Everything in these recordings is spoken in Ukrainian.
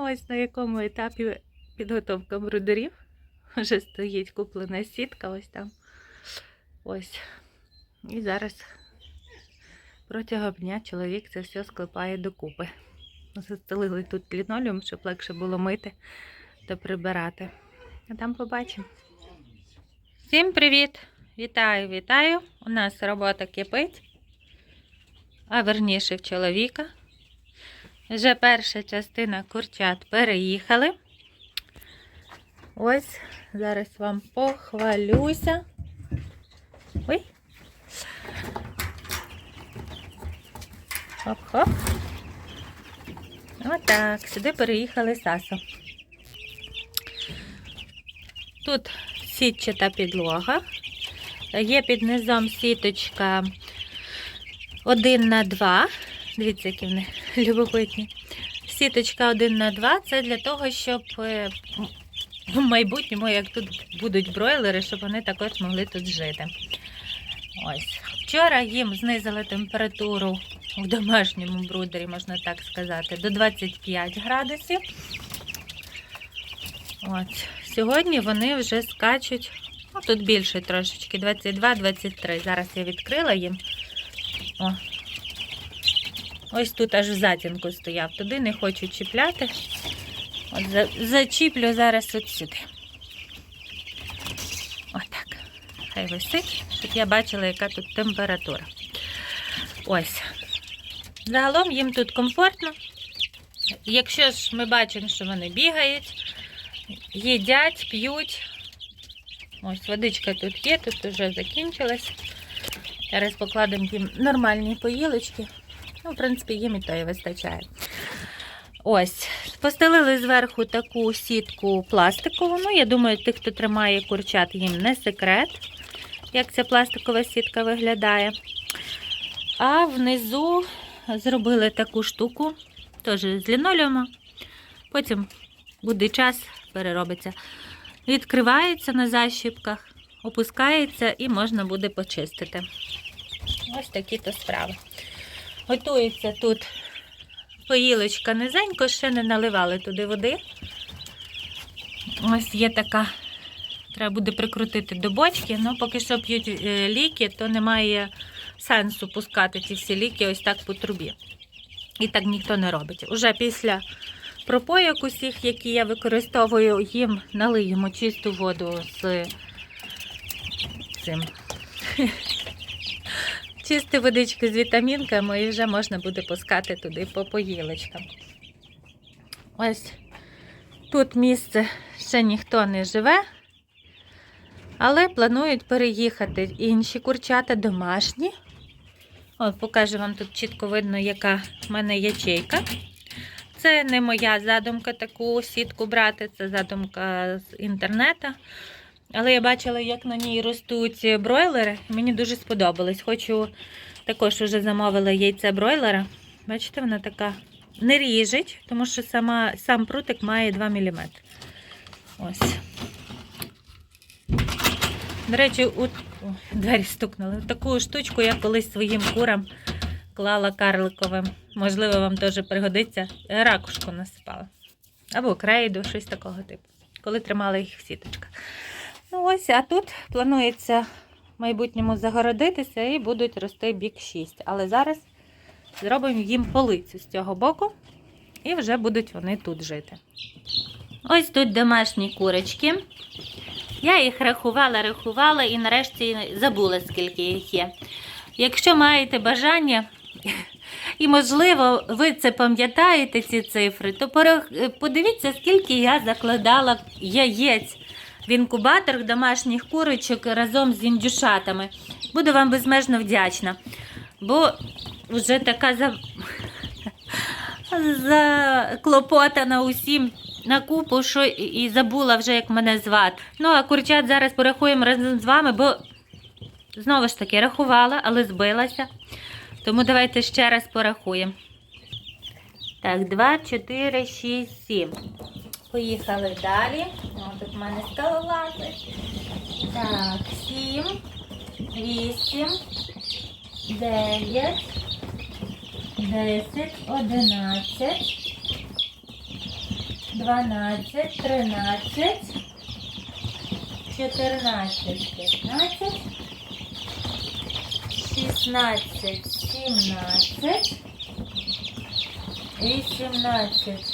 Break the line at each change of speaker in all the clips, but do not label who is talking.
ось на якому етапі підготовка брудерів. Вже стоїть куплена сітка, ось там. Ось. І зараз протягом дня чоловік це все склепає докупи. Застелили тут лінолеум, щоб легше було мити та прибирати. А там побачимо. Всім привіт! Вітаю, вітаю! У нас робота кипить, а верніше в чоловіка. Вже перша частина курчат переїхали. Ось, зараз вам похвалюся. Ой. Хоп-хоп. Отак, сюди переїхали Сасо. Тут сітчата підлога. Є під низом сіточка 1 на 2 Дивіться, які вони любопитні. Сіточка 1 на 2 це для того, щоб е, в майбутньому, як тут будуть бройлери, щоб вони також могли тут жити. Ось. Вчора їм знизили температуру в домашньому брудері, можна так сказати, до 25 градусів. От. Сьогодні вони вже скачуть, ну тут більше трошечки, 22-23. Зараз я відкрила їм. О, Ось тут аж в затінку стояв, туди не хочу чіпляти. От Зачіплю зараз от сюди. Отак. Хай висить, щоб я бачила, яка тут температура. Ось. Загалом їм тут комфортно. Якщо ж ми бачимо, що вони бігають, їдять, п'ють. Ось водичка тут є, тут вже закінчилась. Зараз покладемо їм нормальні поїлочки. Ну, в принципі, їм і то і вистачає. Ось, постелили зверху таку сітку пластикову. Ну, я думаю, тих, хто тримає курчат, їм не секрет, як ця пластикова сітка виглядає. А внизу зробили таку штуку, теж з лінолеума. Потім буде час, переробиться. Відкривається на защіпках, опускається і можна буде почистити. Ось такі то справи. Готується тут поїлочка низенько, ще не наливали туди води. Ось є така, треба буде прикрутити до бочки, але ну, поки що п'ють е, ліки, то немає сенсу пускати ці всі ліки ось так по трубі. І так ніхто не робить. Уже після пропоїк усіх, які я використовую, їм налиємо чисту воду з цим. чисти водички з вітамінками і вже можна буде пускати туди по поїлочкам. Ось тут місце ще ніхто не живе, але планують переїхати інші курчата домашні. От, покажу вам тут чітко видно, яка в мене ячейка. Це не моя задумка таку сітку брати, це задумка з інтернету. Але я бачила, як на ній ростуть бройлери. Мені дуже сподобалось. Хочу також вже замовила яйце бройлера. Бачите, вона така не ріжить, тому що сама, сам прутик має 2 мм. Ось. До речі, у... О, двері стукнули. Таку штучку я колись своїм курам клала карликовим. Можливо, вам теж пригодиться. Ракушку насипала. Або крейду, щось такого типу. Коли тримала їх в сіточках. Ну, ось, а тут планується в майбутньому загородитися і будуть рости бік 6. Але зараз зробимо їм полицю з цього боку, і вже будуть вони тут жити. Ось тут домашні курочки. Я їх рахувала, рахувала і нарешті забула, скільки їх є. Якщо маєте бажання, і, можливо, ви це пам'ятаєте, ці цифри, то подивіться, скільки я закладала яєць в інкубаторах домашніх курочок разом з індюшатами. Буду вам безмежно вдячна, бо вже така за... заклопотана усім на купу, що і забула вже, як мене звати. Ну, а курчат зараз порахуємо разом з вами, бо знову ж таки рахувала, але збилася. Тому давайте ще раз порахуємо. Так, 2, 4, 6, 7. Поїхали далі. О, тут в мене скалолази. Так, сім, вісім, дев'ять, десять, одинадцять, дванадцять, тринадцять, чотирнадцять, п'ятнадцять, шістнадцять, сімнадцять, вісімнадцять.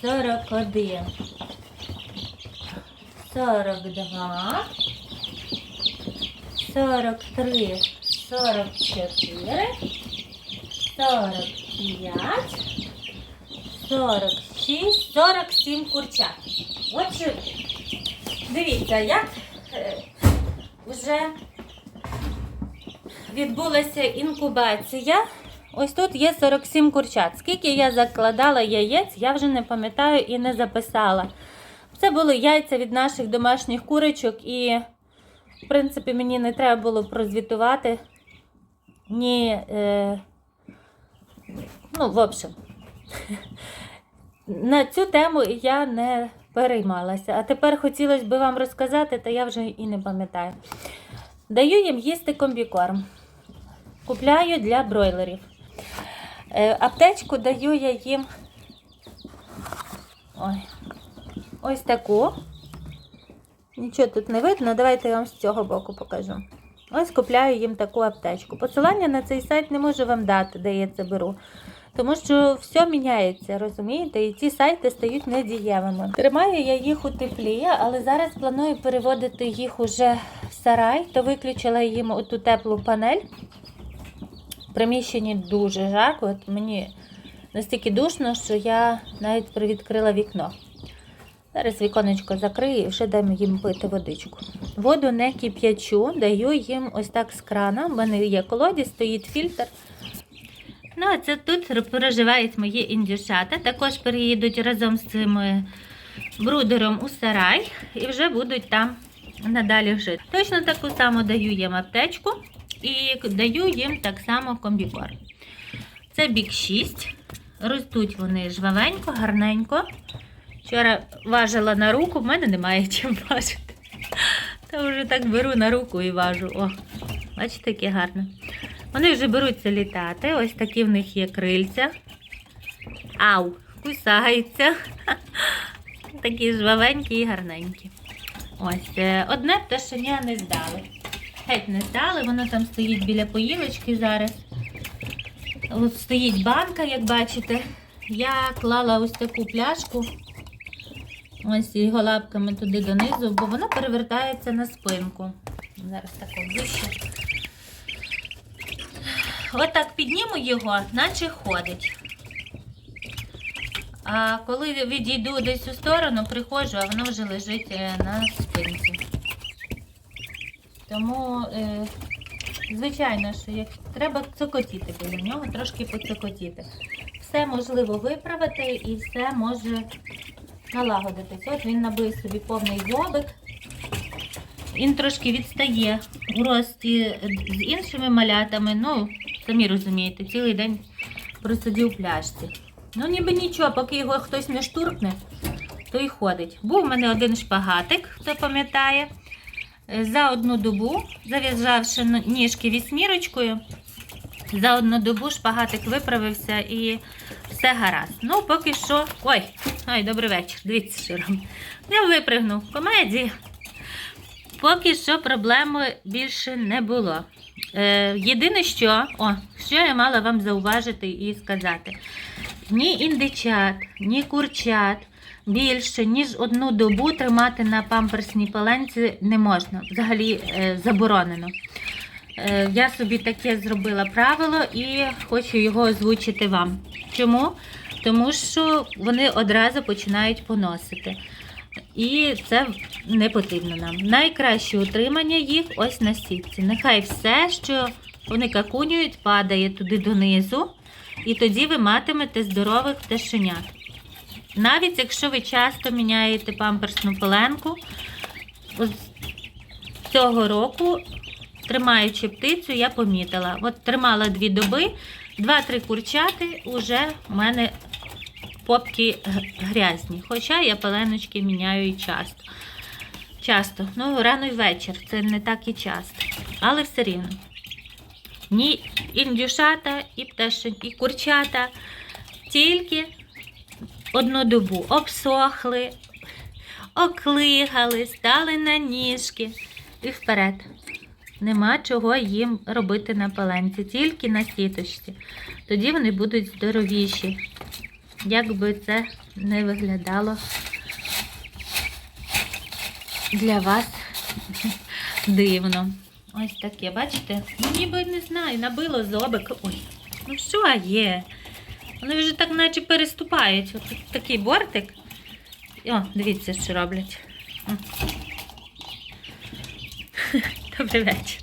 сорок один, сорок два, сорок три, сорок чотири, сорок п'ять, сорок шість, сорок сім курчат. Отже, дивіться, як е, вже відбулася інкубація. Ось тут є 47 курчат. Скільки я закладала яєць, я вже не пам'ятаю і не записала. Це були яйця від наших домашніх курочок, і, в принципі, мені не треба було прозвітувати ні. Е, Ну, в общем, на цю тему я не переймалася. А тепер хотілося б вам розказати, та я вже і не пам'ятаю. Даю їм їсти комбікорм. Купляю для бройлерів. Е, аптечку даю я їм Ой. ось таку. Нічого тут не видно, давайте я вам з цього боку покажу. Ось купляю їм таку аптечку. Посилання на цей сайт не можу вам дати, де я це беру. Тому що все міняється, розумієте? І ці сайти стають недієвими. Тримаю я їх у теплі, але зараз планую переводити їх уже в сарай, то виключила їм оту теплу панель приміщенні дуже жарко. От Мені настільки душно, що я навіть привідкрила вікно. Зараз віконечко закрию і вже дам їм пити водичку. Воду не кип'ячу, даю їм ось так з крана. В мене є колодязь, стоїть фільтр. Ну, а це тут проживають мої індюшата. Також переїдуть разом з цим е, брудером у сарай і вже будуть там надалі жити. Точно таку саму даю їм аптечку. І даю їм так само комбікорм. Це бік 6. Ростуть вони жвавенько, гарненько. Вчора важила на руку, в мене немає чим важити. Та вже так беру на руку і важу. О, бачите, яке гарне. Вони вже беруться літати. Ось такі в них є крильця. Ау, кусаються. Такі жвавенькі і гарненькі. Ось е, одне пташеня не здали геть не стали, воно там стоїть біля поїлочки зараз. От стоїть банка, як бачите. Я клала ось таку пляшку, ось його лапками туди донизу, бо воно перевертається на спинку. Зараз так ближче. Отак підніму його, наче ходить. А коли відійду десь у сторону, приходжу, а воно вже лежить е, на спинці. Тому, е, звичайно, що як треба цокотіти біля нього, трошки поцокотіти. Все можливо виправити і все може налагодитись. От він набив собі повний злобик. Він трошки відстає у рості з іншими малятами. Ну, самі розумієте, цілий день просидів у пляшці. Ну, ніби нічого, поки його хтось не штуркне, то й ходить. Був у мене один шпагатик, хто пам'ятає. Е, за одну добу, зав'язавши ніжки вісьмірочкою, за одну добу шпагатик виправився і все гаразд. Ну, поки що. Ой, ой, добрий вечір. Дивіться, широм. Не випригнув комедії. Поки що проблеми більше не було. Е, Єдине, що о, що я мала вам зауважити і сказати: ні індичат, ні курчат більше ніж одну добу тримати на памперсній паленці не можна, взагалі е, заборонено. Е, я собі таке зробила правило і хочу його озвучити вам. Чому? Тому що вони одразу починають поносити. І це не потрібно нам. Найкраще утримання їх ось на сітці. Нехай все, що вони какунюють, падає туди донизу, і тоді ви матимете здорових пташенят. Навіть якщо ви часто міняєте памперсну пеленку, цього року, тримаючи птицю, я помітила. От тримала дві доби, два-три курчати, вже в мене попки грязні. Хоча я пеленочки міняю і часто. Часто, ну, рано й вечір, це не так і часто. Але все рівно. Ні, індюшата, і пташень, і курчата тільки одну добу обсохли, оклигали, стали на ніжки і вперед. Нема чого їм робити на паленці, тільки на сіточці. Тоді вони будуть здоровіші. Як би це не виглядало для вас дивно. Ось таке, бачите? Ну, ніби не знаю, набило зобик. Ой, ну що є? Вони вже так наче переступають. Ось тут такий бортик. О, дивіться, що роблять. Добрий вечір.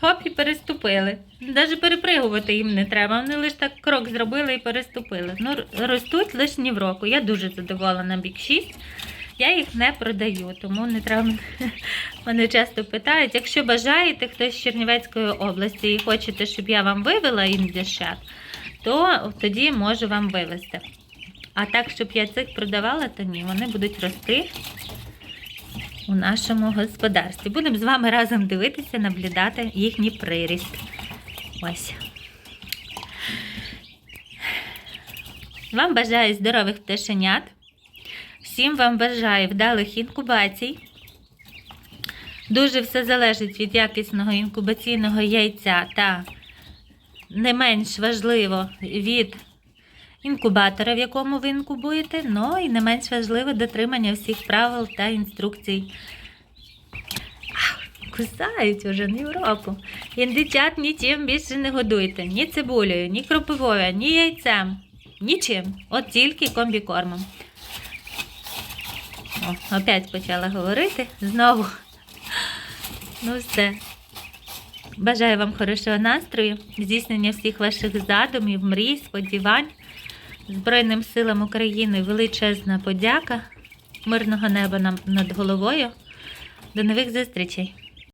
Хоп, і переступили. Навіть перепригувати їм не треба. Вони лише так крок зробили і переступили. Ну, Ростуть лише ні в року. Я дуже задоволена бік 6. Я їх не продаю, тому не треба мене часто питають. Якщо бажаєте хтось з Чернівецької області і хочете, щоб я вам вивела індішат, то тоді можу вам вивезти. А так, щоб я цих продавала, то ні, вони будуть рости у нашому господарстві. Будемо з вами разом дивитися, наблюдати їхній приріст. Ось. Вам бажаю здорових пташенят. Всім вам бажаю вдалих інкубацій. Дуже все залежить від якісного інкубаційного яйця та не менш важливо від інкубатора, в якому ви інкубуєте, ну і не менш важливо дотримання всіх правил та інструкцій. Кусають уже не року. Індичат нічим більше не годуйте. Ні цибулею, ні кропивою, ні яйцем. Нічим. От тільки комбікормом. О, Опять почала говорити. Знову. Ну все. Бажаю вам хорошого настрою, здійснення всіх ваших задумів, мрій, сподівань. Збройним силам України величезна подяка, мирного неба нам над головою. До нових зустрічей!